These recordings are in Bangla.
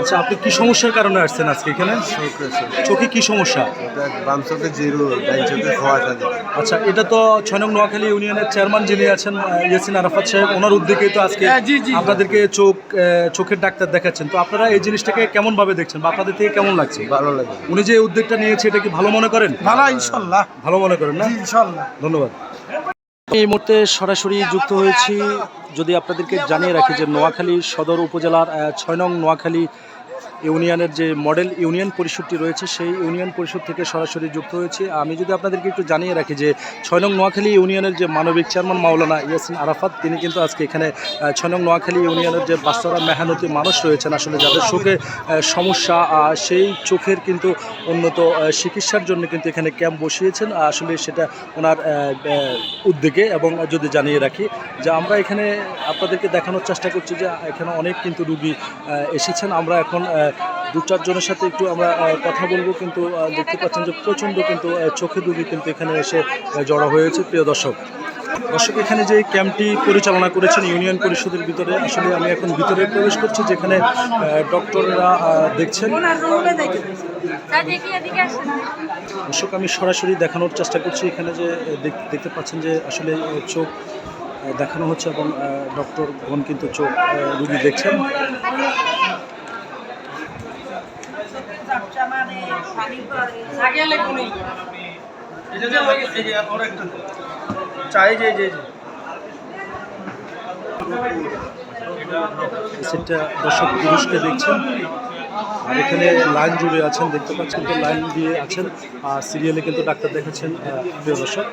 আচ্ছা আপনি কি সমস্যার কারণে আসছেন আজকে এখানে? চোখে কি সমস্যা? বাম চোখে জিরো ডাইন চোখে খোয়া আচ্ছা এটা তো ছয় নং নোয়াখালী ইউনিয়নের চেয়ারম্যান যিনি আছেন ইয়াসিন আরাফাত সাহেব ওনার উদ্যোগেই তো আজকে আপনাদেরকে চোখ চোখের ডাক্তার দেখাচ্ছেন। তো আপনারা এই জিনিসটাকে কেমন ভাবে দেখছেন বা আপনাদের থেকে কেমন লাগছে? ভালো লাগে উনি যে উদ্যোগটা নিয়েছে এটা কি ভালো মনে করেন? ভালো ইনশাল্লাহ। ভালো মনে করেন না? ইনশাল্লাহ। ধন্যবাদ। এই মুহূর্তে সরাসরি যুক্ত হয়েছি। যদি আপনাদেরকে জানিয়ে রাখি যে নোয়াখালী সদর উপজেলার ছয় নং নোয়াখালী ইউনিয়নের যে মডেল ইউনিয়ন পরিষদটি রয়েছে, সেই ইউনিয়ন পরিষদ থেকে সরাসরি যুক্ত হয়েছি। আমি যদি আপনাদেরকে একটু জানিয়ে রাখি যে ছয় নং নোয়াখালী ইউনিয়নের যে মানবিক চেয়ারম্যান মাওলানা ইয়াসিন আরাফাত, তিনি কিন্তু আজকে এখানে ছয় নং নোয়াখালী ইউনিয়নের যে বাস্তরা মেহনতি মানুষ রয়েছেন, আসলে যাদের চোখে সমস্যা সেই চোখের কিন্তু উন্নত চিকিৎসার জন্য কিন্তু এখানে ক্যাম্প বসিয়েছেন। আসলে সেটা ওনার উদ্যোগে এবং যদি জানিয়ে রাখি যে আমরা এখানে আপনাদেরকে দেখানোর চেষ্টা করছি যে এখানে অনেক কিন্তু রুগী এসেছেন। আমরা এখন দু চারজনের সাথে একটু আমরা কথা বলব, কিন্তু দেখতে পাচ্ছেন যে প্রচণ্ড কিন্তু চোখে রুগী কিন্তু এখানে এসে জড়া হয়েছে। প্রিয় দর্শক দর্শক, এখানে যে ক্যাম্পটি পরিচালনা করেছেন ইউনিয়ন পরিষদের ভিতরে, আসলে আমি এখন ভিতরে প্রবেশ করছি, যেখানে ডক্টররা দেখছেন। দেখে দেখি দর্শক, আমি সরাসরি দেখানোর চেষ্টা করছি, এখানে যে দেখতে পাচ্ছেন যে, আসলে চোখ দেখানো হচ্ছে এবং ডক্টর ডক্টরগণ কিন্তু চোখ রুগী দেখছেন। সেটা দর্শক পুরুষকে দেখছেন। আর এখানে লাইন জুড়ে আছেন দেখতে পাচ্ছেন তো লাইন দিয়ে আছেন। আর সিরিয়ালে কিন্তু ডাক্তার দেখাচ্ছেন আহ, প্রিয় দর্শক।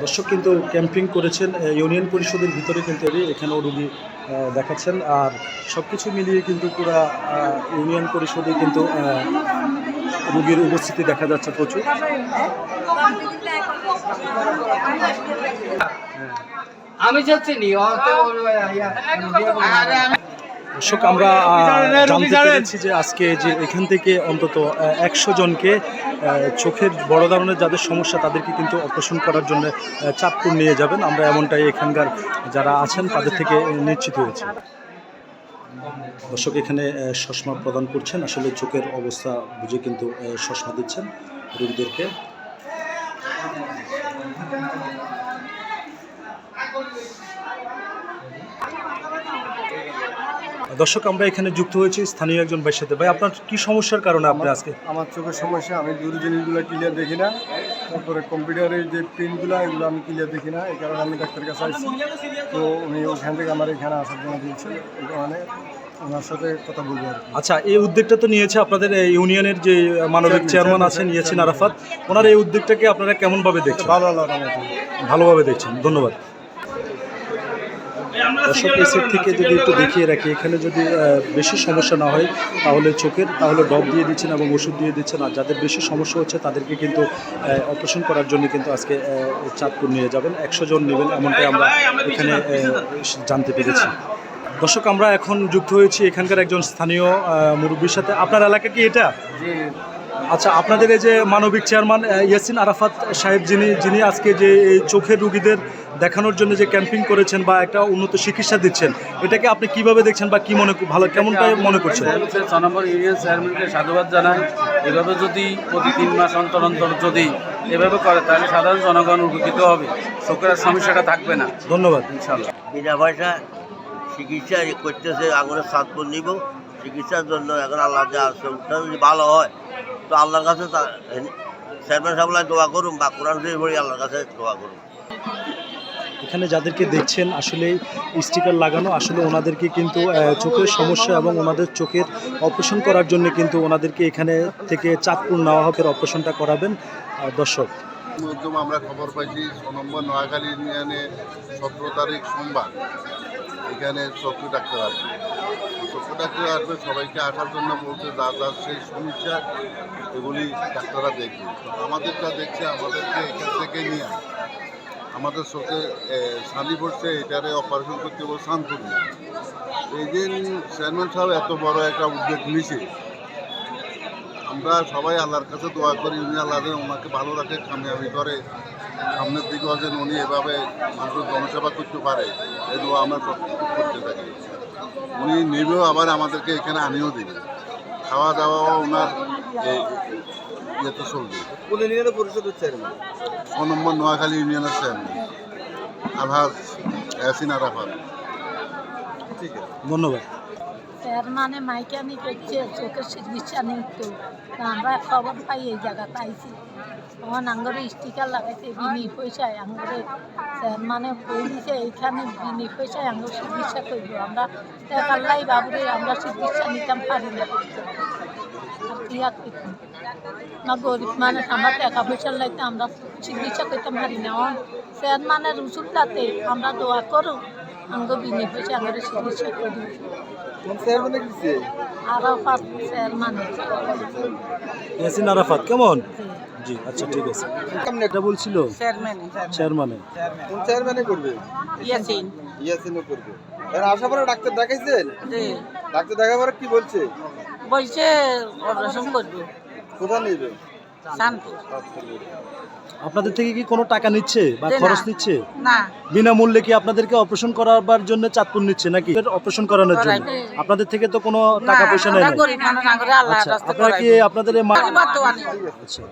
দর্শক কিন্তু ক্যাম্পিং করেছেন ইউনিয়ন পরিষদের ভিতরে কিন্তু এখানেও রুগী আহ, দেখাচ্ছেন। আর সব কিছু মিলিয়ে কিন্তু পুরা আহ, ইউনিয়ন পরিষদে কিন্তু আহ, রুগীর উপস্থিতি দেখা যাচ্ছে প্রচুর। আমি যাচ্ছি নি দর্শক আমরা জানতে পেরেছি যে আজকে যে এখান থেকে অন্তত একশো জনকে চোখের বড় ধরনের যাদের সমস্যা তাদেরকে কিন্তু অপারেশন করার জন্য চাঁদপুর নিয়ে যাবেন। আমরা এমনটাই এখানকার যারা আছেন তাদের থেকে নিশ্চিত হয়েছি। দর্শক এখানে চশমা প্রদান করছেন। আসলে চোখের অবস্থা বুঝে কিন্তু চশমা দিচ্ছেন রোগীদেরকে। দর্শক আমরা এখানে যুক্ত হয়েছি স্থানীয় একজন ভাইয়ের সাথে। ভাই আপনার কি সমস্যার কারণে আপনি আজকে আমার চোখের সমস্যা আমি দূর জিনিসগুলো ক্লিয়ার দেখি না। তারপরে কম্পিউটারের যে প্রিন্টগুলো এগুলো আমি ক্লিয়ার দেখি না। এই কারণে আমি ডাক্তারের কাছে আসছি। তো উনি ওখান থেকে আমার এখানে আসার জন্য দিয়েছে এই কারণে ওনার সাথে কথা বলব আর আচ্ছা এই উদ্যোগটা তো নিয়েছে আপনাদের ইউনিয়নের যে মানবিক চেয়ারম্যান আছেন ইয়াসিন আরাফাত ওনার এই উদ্যোগটাকে আপনারা কেমনভাবে দেখছেন? ভালো ভালোভাবে দেখছেন ধন্যবাদ। দর্শক এই সেট থেকে যদি একটু দেখিয়ে রাখি এখানে যদি বেশি সমস্যা না হয় তাহলে চোখের তাহলে ডব দিয়ে দিচ্ছেন এবং ওষুধ দিয়ে দিচ্ছেন। আর যাদের বেশি সমস্যা হচ্ছে তাদেরকে কিন্তু অপারেশন করার জন্য কিন্তু আজকে চাঁদপুর নিয়ে যাবেন। একশো জন নেবেন এমনটাই আমরা এখানে জানতে পেরেছি। দর্শক আমরা এখন যুক্ত হয়েছি এখানকার একজন স্থানীয় মুরব্বীর সাথে। আপনার এলাকা কি এটা? আচ্ছা আপনাদের এই যে মানবিক চেয়ারম্যান ইয়াসিন আরাফাত সাহেব যিনি যিনি আজকে যে এই চোখের রুগীদের দেখানোর জন্য যে ক্যাম্পিং করেছেন বা একটা উন্নত চিকিৎসা দিচ্ছেন এটাকে আপনি কীভাবে দেখছেন বা কি মনে ভালো কেমনটাই মনে করছেন? ছ নম্বর ইউনিয়ন চেয়ারম্যানকে সাধুবাদ জানাই। এভাবে যদি প্রতি তিন মাস অন্তর অন্তর যদি এভাবে করে তাহলে সাধারণ জনগণ উপকৃত হবে। চোখের সমস্যাটা থাকবে না। ধন্যবাদ। ইনশাল্লাহ বিনা পয়সা চিকিৎসা করতেছে আগুনের সাতপুর নিব চিকিৎসার জন্য এখন আল্লাহ যা যদি ভালো হয় তো আল্লাহর কাছে চেয়ারম্যান সাহেব দোয়া করুন বা কোরআন শরীফ পড়ি আল্লাহর কাছে দোয়া করুন এখানে যাদেরকে দেখছেন আসলে স্টিকার লাগানো আসলে ওনাদেরকে কিন্তু চোখের সমস্যা এবং ওনাদের চোখের অপারেশন করার জন্য কিন্তু ওনাদেরকে এখানে থেকে চাঁদপুর নেওয়া হবে অপারেশনটা করাবেন দর্শক। মাধ্যমে আমরা খবর পাইছি ছ নম্বর নোয়াখালী ইউনিয়নে সতেরো তারিখ সোমবার এখানে চক্ষু ডাক্তার আসবে ডাক্তার আসবে, সবাইকে আসার জন্য বলছে, যা যা সেই সমস্যা এগুলি ডাক্তাররা দেখবে। আমাদেরটা দেখছে, আমাদেরকে এখান থেকে নিয়ে আমাদের চোখে সানি পড়ছে, এটারে অপারেশন করতে বলে শান্তুর এই দিন চেয়ারম্যান সাহেব এত বড় একটা উদ্যোগ নিছে। আমরা সবাই আল্লাহর কাছে দোয়া করি, উনি আল্লাহ ওনাকে ভালো রাখে, কামিয়াবি করে। সামনের দিকেও যেন উনি এভাবে মানুষের জনসেবা করতে পারে এই দোয়া আমরা করতে থাকি। উনি নেবেও আবার আমাদেরকে এখানে আনিও দিবে খাওয়া দাওয়াও ওনার এই ইয়েতে চলবে। কোন ইউনিয়নের পরিষদের চেয়ারম্যান ছ নম্বর নোয়াখালী ইউনিয়নের চেয়ারম্যান আলহাজ ইয়াসিন আরাফাত। ঠিক আছে। ধন্যবাদ। স্যার মানে মাইকানি করছে চোখের চিকিৎসা নেই আমরা খবর পাই এই জায়গাতে আইছি। আমার আঙ্গরে স্টিকার লাগাইছে বিনি পয়সায় আঙ্গরে। স্যার মানে দিছে এইখানে বিনি পয়সায় আঙ্গুর চিকিৎসা করব। আমরা টাকাল্লাই বাবুরে আমরা চিকিৎসা নিতাম পারি না। না গরিব মানুষ আমরা টাকা পয়সা লাইতে আমরা চিকিৎসা করতে পারি না। আমার স্যার মানে রুসুলটাতে আমরা দোয়া করো আঙ্গ বিনি পয়সা আঙ্গরে চিকিৎসা করি। আরাফাত স্যার মানে। ইয়াসিন আরাফাত কেমন? জি আচ্ছা ঠিক আছে। কেমনে এটা বলছিল? চেয়ারম্যানে কোন চেয়ারম্যানে করবে? ইয়াসিন। ইয়াসিনও করবে। এর আশা পরে ডাক্তার দেখাইছেন? জি। ডাক্তার দেখার পরে কি বলছে? বলছে অপারেশন করবে। কোথায় নেবে? শান্তি। আপনাদের থেকে কি কোনো টাকা নিচ্ছে বা খরচ নিচ্ছে? না। বিনামূল্যে কি আপনাদেরকে অপারেশন করাবার জন্য চাঁদপুর নিচ্ছে নাকি? অপারেশন করানোর জন্য। আপনাদের থেকে তো কোনো টাকা পয়সা নেয় আমরা না গরিব মানুষ আঙ্গুরে আল্লাহ আচ্ছা আপনারা কি আপনাদের আচ্ছা